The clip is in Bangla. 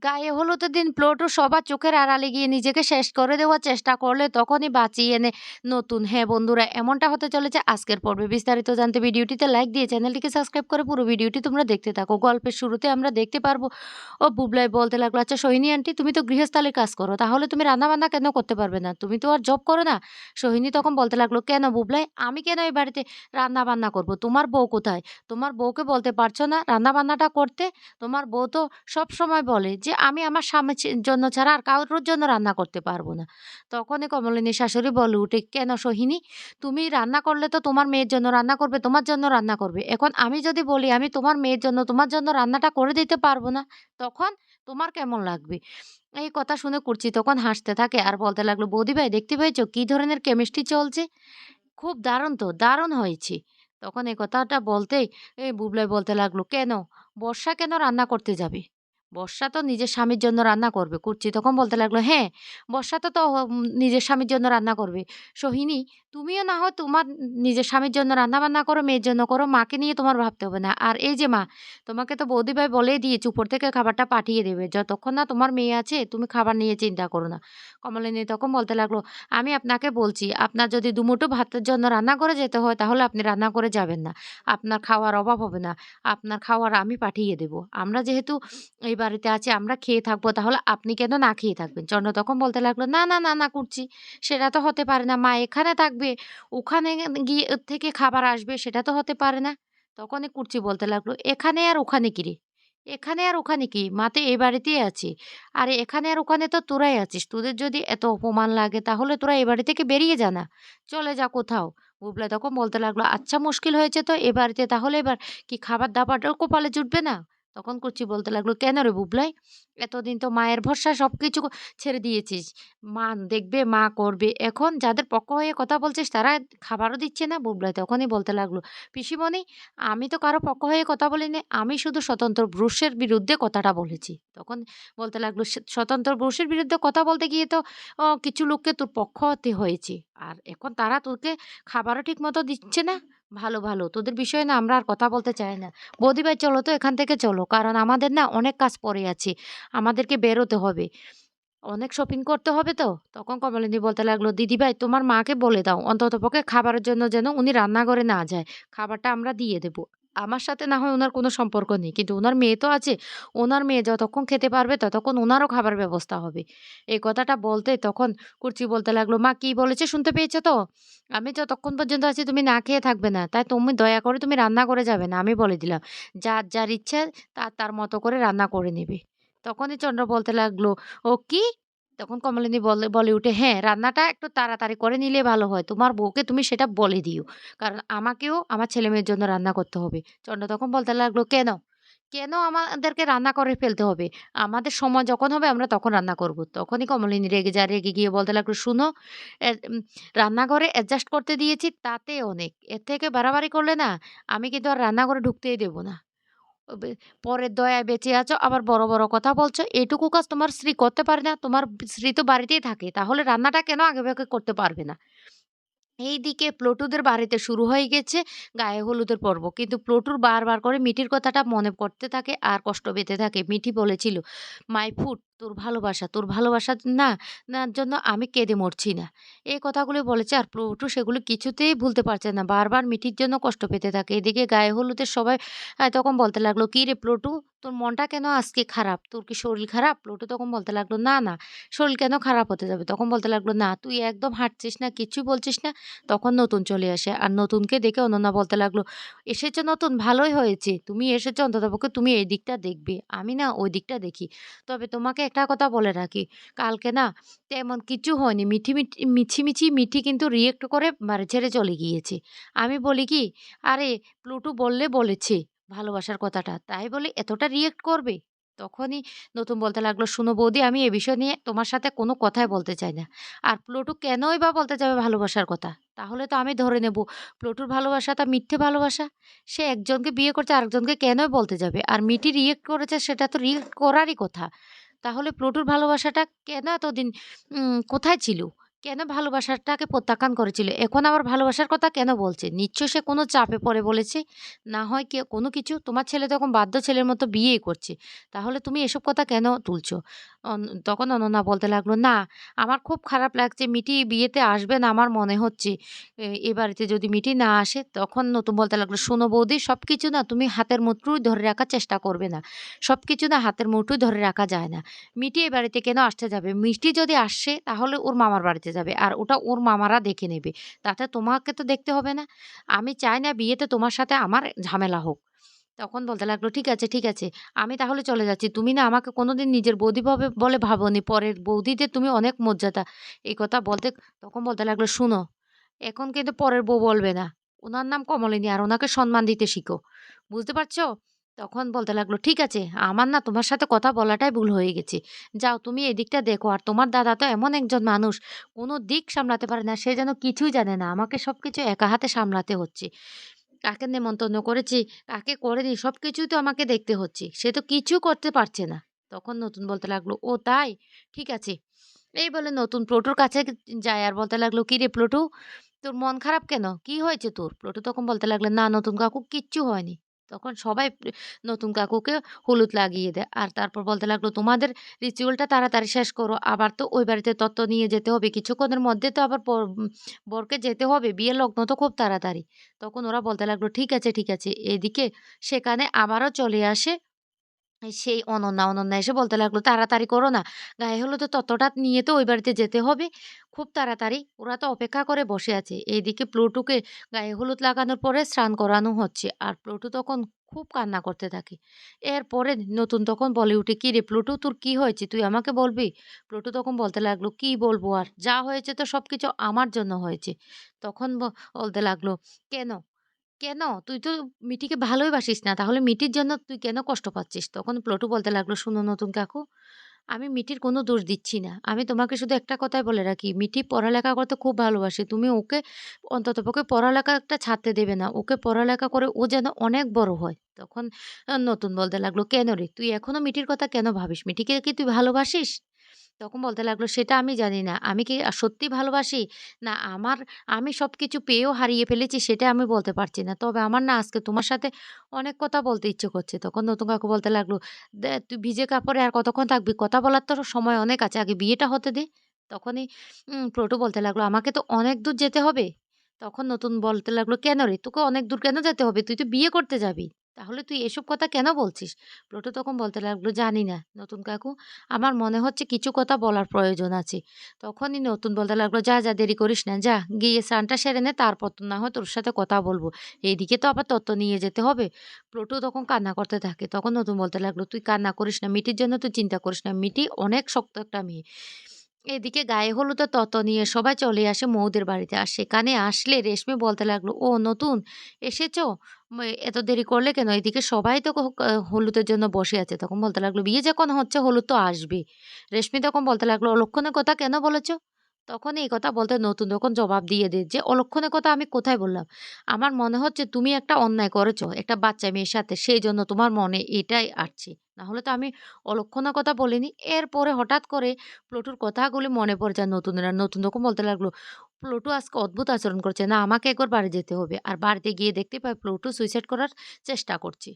গায়ে হলুদের দিন প্লুটো সবার চোখের আড়ালে গিয়ে নিজেকে শেষ করে দেওয়ার চেষ্টা করলে তখনই বাঁচিয়ে এনে নতুন। হ্যাঁ বন্ধুরা, এমনটা হতে চলেছে আজকের পর্বে। বিস্তারিত জানতে ভিডিওটিতে লাইক দিয়ে চ্যানেলটিকে সাবস্ক্রাইব করে পুরো ভিডিওটি তোমরা দেখতে থাকো। গল্পের শুরুতে আমরা দেখতে পারব, ও বুবলাই বলতে লাগল আচ্ছা সোহিনী আন্টি, তুমি তো গৃহস্থালির কাজ করো, তাহলে তুমি রান্নাবান্না কেন করতে পারবে না? তুমি তো আর জব করো না? সোহিনী তখন বলতে লাগল, কেন বুবলাই, আমি কেন এই বাড়িতে রান্না বান্না করব? তোমার বউ কোথায়? তোমার বউকে বলতে পারছ না রান্না বান্নাটা করতে? তোমার বউ তো সব সময় বলে যে আমি আমার স্বামীর জন্য ছাড়া আর কারোর জন্য রান্না করতে পারব না। তখনই কমলিনী শাশুড়ি বলে উঠে, কেন সোহিনী? তুমি রান্না করলে তো তোমার মেয়ের জন্য রান্না করবে, তোমার জন্য রান্না করবে। এখন আমি যদি বলি, আমি তোমার মেয়ের জন্য, তোমার জন্য রান্নাটা করে দিতে পারব না, তখন তোমার কেমন লাগবে? এই কথা শুনে কুর্চি তখন হাসতে থাকে আর বলতে লাগল, বৌদি ভাই, দেখতে পেয়েছ? কী ধরনের কেমিস্ট্রি চলছে? খুব দারুণ তো, দারুণ হয়েছে। তখন এই কথাটা বলতেই এই বুবলাই বলতে লাগল, কেন? বর্ষা কেন রান্না করতে যাবে? বর্ষা তো নিজের স্বামীর জন্য রান্না করবে। কুর্চি তখন বলতে লাগল হ্যাঁ বর্ষা তো তো নিজের স্বামীর জন্য রান্না করবে। সোহিনী, তুমিও না হয় তোমার নিজের স্বামীর জন্য রান্না বান্না করো, মেয়ের জন্য করো, মাকে নিয়ে তোমার ভাবতে হবে না। আর এই যে মা, তোমাকে তো বৌদিভাই বলেই দিয়েছে, উপর থেকে খাবারটা পাঠিয়ে দেবে। যতক্ষণ না তোমার মেয়ে আছে, তুমি খাবার নিয়ে চিন্তা করো না। কমলিনী তখন বলতে লাগল, আমি আপনাকে বলছি, আপনার যদি দুমুঠো ভাতের জন্য রান্না করে যেতে হয়, তাহলে আপনি রান্না করে যাবেন না। আপনার খাওয়ার অভাব হবে না। আপনার খাওয়ার আমি পাঠিয়ে দেব। আমরা যেহেতু এই বাড়িতে আছি, আমরা খেয়ে থাকব, তাহলে আপনি কেন না খেয়ে থাকবেন? চন্দ্র তখন বলতে লাগল, না না না না, করছি। সেটা তো হতে পারে না। মা এখানে থাকবে, ওখানে গিয়ে থেকে খাবার আসবে, সেটা তো হতে পারে না। তখনই কুর্চি বলতে লাগল, এখানে আর ওখানে কি রে? এখানে আর ওখানে কি? মাতে এই বাড়িতেই আছে। আর এখানে আর ওখানে তো তোরাই আছিস। তোদের যদি এত অপমান লাগে, তাহলে তোরা এ বাড়ি থেকে বেরিয়ে যা না। চলে যা কোথাও। বুবলা তখন বলতে লাগল আচ্ছা মুশকিল হয়েছে তো এ বাড়িতে। তাহলে এবার কি খাবার দাবারটাও কপালে জুটবে না? তখন কুচি বলতে লাগল, কেন রে বুবলাই? এতদিন তো মায়ের ভরসা সব কিছু ছেড়ে দিয়েছিস। মা দেখবে, মা করবে। এখন যাদের পক্ষ হয়ে কথা বলছিস, তারা খাবারও দিচ্ছে না। বুবলাই তখনই বলতে লাগল, পিসিমণি, আমি তো কারও পক্ষ হয়ে কথা বলিনি। আমি শুধু স্বতন্ত্র ব্রুশের বিরুদ্ধে কথাটা বলেছি। তখন বলতে লাগল স্বতন্ত্র ব্রুশের বিরুদ্ধে কথা বলতে গিয়ে তো কিছু লোককে তোর পক্ষ হতে হয়েছে। আর এখন তারা তোকে খাবারও ঠিক মতো দিচ্ছে না। ভালো ভালো। তোদের বিষয়ে না আমরা আর কথা বলতে চাই না। বৌদি ভাই চলো তো এখান থেকে চলো। কারণ আমাদের না অনেক কাজ পড়ে আছে। আমাদেরকে বেরোতে হবে। অনেক শপিং করতে হবে তো। তখন কমলিনী বলতে লাগল দিদি ভাই তোমার মাকে বলে দাও। অন্তত পক্ষে খাবারের জন্য যেন উনি রান্নাঘরে না যায়। খাবারটা আমরা দিয়ে দেব। আমার সাথে না হয় ওনার কোনো সম্পর্ক নেই। কিন্তু ওনার মেয়ে তো আছে ওনার মেয়ে যতক্ষণ খেতে পারবে ততক্ষণ ওনারও খাবার ব্যবস্থা হবে। এই কথাটা বলতে তখন কুর্চি বলতে লাগল, মা, কি বলেছে শুনতে পেয়েছ তো? আমি যতক্ষণ পর্যন্ত আছি তুমি না খেয়ে থাকবে না। তাই তুমি দয়া করে তুমি রান্না করে যাবে না। আমি বলে দিলাম, যার যার ইচ্ছা তার তার মতো করে রান্না করে নেবে। তখনই চন্দ্র বলতে লাগল, ও কি? তখন কমলিনী বলে বলে উঠে হ্যাঁ রান্নাটা একটু তাড়াতাড়ি করে নিলে ভালো হয়। তোমার বউকে তুমি সেটা বলে দিও। কারণ আমাকেও আমার ছেলে মেয়ের জন্য রান্না করতে হবে। চন্দ্র তখন বলতে লাগল, কেন? কেন আমাদেরকে রান্না করে ফেলতে হবে? আমাদের সময় যখন হবে আমরা তখন রান্না করব। তখনই কমলিনী রেগে যা রেগে গিয়ে বলতে লাগল, শুনো রান্নাঘরে অ্যাডজাস্ট করতে দিয়েছি, তাতে অনেক। এর থেকে বাড়াবাড়ি করলে না, আমি কিন্তু আর রান্নাঘরে ঢুকতেই দেবো না। পরের দয়া বেঁচে আছো আবার বড়, বড় কথা বলছো। এটুকু কাজ তোমার স্ত্রী করতে পারে না। তোমার স্ত্রী তো বাড়িতেই থাকে। তাহলে রান্নাটা কেন আগে ভাগে করতে পারবে না? এইদিকে প্লটুদের বাড়িতে শুরু হয়ে গেছে গায়ে হলুদের পর্ব। কিন্তু প্লটুর বারবার করে মিঠির কথাটা মনে পড়তে থাকে আর কষ্ট পেতে থাকে। মিঠি বলেছিল, "মাই ফুড তোর ভালোবাসা, তোর ভালোবাসা না নার জন্য আমি কেঁদে মরছি না।" এই কথাগুলো বলেছে আর প্লটু সেগুলো কিছুতেই ভুলতে পারছে না। বারবার মিঠির জন্য কষ্ট পেতে থাকে। এদিকে গায়ে হলুদের সবাই তখন বলতে লাগল, কী রে প্লটু তোর মনটা কেন আজকে খারাপ? তোর কি শরীর খারাপ?" প্লটু তখন বলতে লাগল, "না, না শরীর কেন খারাপ হতে যাবে?" তখন বলতে লাগল, "না তুই একদম হাঁটছিস না, কিছু বলছিস না।" তখন নতুন চলে আসে। আর নতুনকে দেখে অনন্যা বলতে লাগল, "এসেছ নতুন ভালোই হয়েছে। তুমি এসেছ অন্ততপক্ষে তুমি এই দিকটা দেখবে। আমি না ওই দিকটা দেখি। তবে তোমাকে একটা কথা বলে রাখি, কালকে না তেমন কিছু হয়নি। মিঠি, মিঠি মিছিমিছি মিঠি কিন্তু রিয়েক্ট করে ছেড়ে চলে গিয়েছে। আমি বলি কি, "আরে প্লুটু বললে বলেছে ভালোবাসার কথাটা। তাই বলে এতটা রিয়েক্ট করবে?" তখনই নতুন বলতে লাগল, শুনো বৌদি আমি এ বিষয় নিয়ে তোমার সাথে কোনো কথাই বলতে চাই না। আর প্লুটু কেনই বা বলতে যাবে ভালোবাসার কথা? তাহলে তো আমি ধরে নেব প্লুটুর ভালোবাসা তা মিথ্যে ভালোবাসা। সে একজনকে বিয়ে করছে আরেকজনকে কেনই বলতে যাবে? আর মিঠি রিয়েক্ট করেছে সেটা তো রিঅ্যাক্ট করারই কথা। তাহলে প্লুটোর ভালোবাসাটা কেন এতদিন কোথায় ছিল? কেন ভালোবাসাটাকে প্রত্যাখ্যান করেছিল? এখন আবার ভালোবাসার কথা কেন বলছে? নিশ্চয় সে কোনো চাপে পড়ে বলেছে। না হয় কে কোনো কিছু? তোমার ছেলে তখন বাধ্য ছেলের মতো বিয়েই করছে। তাহলে তুমি এসব কথা কেন তুলছো? তখন অনন্যা বলতে লাগল, "না, আমার খুব খারাপ লাগছে। মিটি বিয়েতে আসবে না আমার মনে হচ্ছে। এ বাড়িতে যদি মিটি না আসে" তখন নতুন বলতে লাগল, "শোনো বৌদি সব কিছু না তুমি হাতের মুঠোয় ধরে রাখার চেষ্টা করবে না। সব কিছু না হাতের মুঠোয় ধরে রাখা যায় না। মিটি এ বাড়িতে কেন আসতে যাবে? মিষ্টি যদি আসে তাহলে ওর মামার বাড়িতে যাবে। আর ওটা ওর মামারা দেখে নেবে। তাতে তোমাকে তো দেখতে হবে না। আমি চাই না বিয়েতে তোমার সাথে আমার ঝামেলা হোক।" তখন বলতে লাগল, "ঠিক আছে, ঠিক আছে। আমি তাহলে চলে যাচ্ছি। তুমি না আমাকে কোনোদিন নিজের বৌদি ভাবে বলে ভাবোনি। পরের বৌদিতে তুমি অনেক মর্যাদা।" এই কথা বলতে তখন বলতে লাগল, "শুনো, এখন কিন্তু পরের বউ বলবে না। ওনার নাম কমলিনী আর ওনাকে সম্মান দিতে শিখো। বুঝতে পারছ?" তখন বলতে লাগল, "ঠিক আছে, আমার না তোমার সাথে কথা বলাটাই ভুল হয়ে গেছে। যাও তুমি এদিকটা দেখো। আর তোমার দাদা তো এমন একজন মানুষ, কোনো দিক সামলাতে পারে না। সে যেন কিছুই জানে না। আমাকে সব কিছু একা হাতে সামলাতে হচ্ছে। কাকে নেমন্তন্ন করেছি, কাকে করেনি সব কিছুই তো আমাকে দেখতে হচ্ছে। সে তো কিছু করতে পারছে না।" তখন নতুন বলতে লাগল, "ও তাই? ঠিক আছে।" এই বলে নতুন প্লুটোর কাছে যায় আর বলতে লাগল, "কিরে প্লুটো, তোর মন খারাপ কেন? কি হয়েছে তোর?" প্লোটো তখন বলতে লাগল, "না নতুন কাকু কিচ্ছু হয়নি।" তখন সবাই নতুন কাকুকে হলুদ লাগিয়ে দেয়। আর তারপর বলতে লাগল, "তোমাদের রিচুয়ালটা তাড়াতাড়ি শেষ করো। আবার তো ওই বাড়িতে তত্ত্ব নিয়ে যেতে হবে। কিছুক্ষণের মধ্যে তো আবার বরকে যেতে হবে। বিয়ের লগ্ন তো খুব তাড়াতাড়ি।" তখন ওরা বলতে লাগল, "ঠিক আছে, ঠিক আছে।" এদিকে সেখানে আবারও চলে আসে সেই অনন্যা। অনন্যা এসে বলতে লাগল, "তাড়াতাড়ি করো না। গায়ে হলুদের ততটা নিয়ে তো ওই বাড়িতে যেতে হবে। খুব তাড়াতাড়ি।" ওরা তো অপেক্ষা করে বসে আছে। এইদিকে প্লুটোকে গায়ে হলুদ লাগানোর পরে স্নান করানো হচ্ছে। আর প্লুটো তখন খুব কান্না করতে থাকে। এরপরে নতুন তখন বলে উঠে, কী রে প্লুটো তোর কী হয়েছে? তুই আমাকে বলবি?" প্লুটো তখন বলতে লাগল, "কি বলব আর? যা হয়েছে তো সব কিছু আমার জন্য হয়েছে।" তখন বলতে লাগল, "কেন? কেন? তুই তো মিটিকে ভালোই বাসিস না। তাহলে মিটির জন্য তুই কেন কষ্ট পাচ্ছিস?" তখন প্লটু বলতে লাগল, "শুনো নতুন কাকু, আমি মিটির কোনো দোষ দিচ্ছি না। আমি তোমাকে শুধু একটা কথাই বলে রাখি, মিটি পড়ালেখা করতে খুব ভালোবাসে। তুমি ওকে অন্ততপক্ষে একটা ছাড়তে দেবে না। ওকে পড়ালেখা করে ও যেন অনেক বড় হয়।" তখন নতুন বলতে লাগল, "কেন রে? তুই এখনও মিটির কথা কেন ভাবিস? মিটিকে কি তুই ভালোবাসিস?" তখন বলতে লাগল, "সেটা আমি জানি না। আমি কি সত্যি ভালোবাসি? না আমার আমি সব কিছু পেয়েও হারিয়ে ফেলেছি সেটা আমি বলতে পারছি না। তবে আমার না আজকে তোমার সাথে অনেক কথা বলতে ইচ্ছে করছে।" তখন নতুন কাকু বলতে লাগল, "দে তুই ভিজে কাপড়ে আর কতক্ষণ থাকবি? কথা বলার তো সময় অনেক আছে। আগে বিয়েটা হতে দে।" তখনই উম বলতে লাগল, "আমাকে তো অনেক দূর যেতে হবে?" তখন নতুন বলতে লাগল, "কেন রে? তোকে অনেক দূর কেন যেতে হবে? তুই তো বিয়ে করতে যাবি। তাহলে তুই এসব কথা কেন বলছিস?" প্লোটো তখন বলতে লাগল, "জানি না নতুন কাকু। আমার মনে হচ্ছে কিছু কথা বলার প্রয়োজন আছে।" তখনই নতুন বলতে লাগল, "যা, যা দেরি করিস না। যা গিয়ে স্নানটা সেরে নে তারপর তো না হয় তোর সাথে কথা বলব। এইদিকে তো আবার তত্ত্ব নিয়ে যেতে হবে।" প্লোটো তখন কান্না করতে থাকে। তখন নতুন বলতে লাগল, "তুই কান্না করিস না। মিটির জন্য তুই চিন্তা করিস না। মিটি অনেক শক্ত একটা মেয়ে।" এদিকে গায়ে হলুদে তত নিয়ে সবাই চলে আসে মৌদের বাড়িতে। আর সেখানে আসলে রেশমি বলতে লাগল, "ও নতুন এসেছ? এত দেরি করলে কেন? এদিকে সবাই তো হলুদের জন্য বসে আছে।" তখন বলতে লাগল, "বিয়ে যখন হচ্ছে হলুদ তো আসবে রেশমি তখন বলতে লাগল, "অলক্ষণের কথা কেন বলেছ?" তখন এই কথা বলতে নতুন তখন জবাব দিয়ে দেয় যে, "অলক্ষণের কথা আমি কোথায় বললাম? আমার মনে হচ্ছে তুমি একটা অন্যায় করেছ একটা বাচ্চা মেয়ের সাথে। সেই জন্য তোমার মনে এটাই আসছে। না হলে তো আমি অলক্ষণের কথা বলিনি।" এরপরে হঠাৎ করে প্লুটোর কথাগুলি মনে পড়ে যায় নতুনের। নতুন তখন বলতে লাগল, "প্লুটো আজকে অদ্ভুত আচরণ করছে। না আমাকে একবার বাড়ি যেতে হবে।" আর বাড়িতে গিয়ে দেখতে পাই প্লুটো সুইসাইড করার চেষ্টা করছে।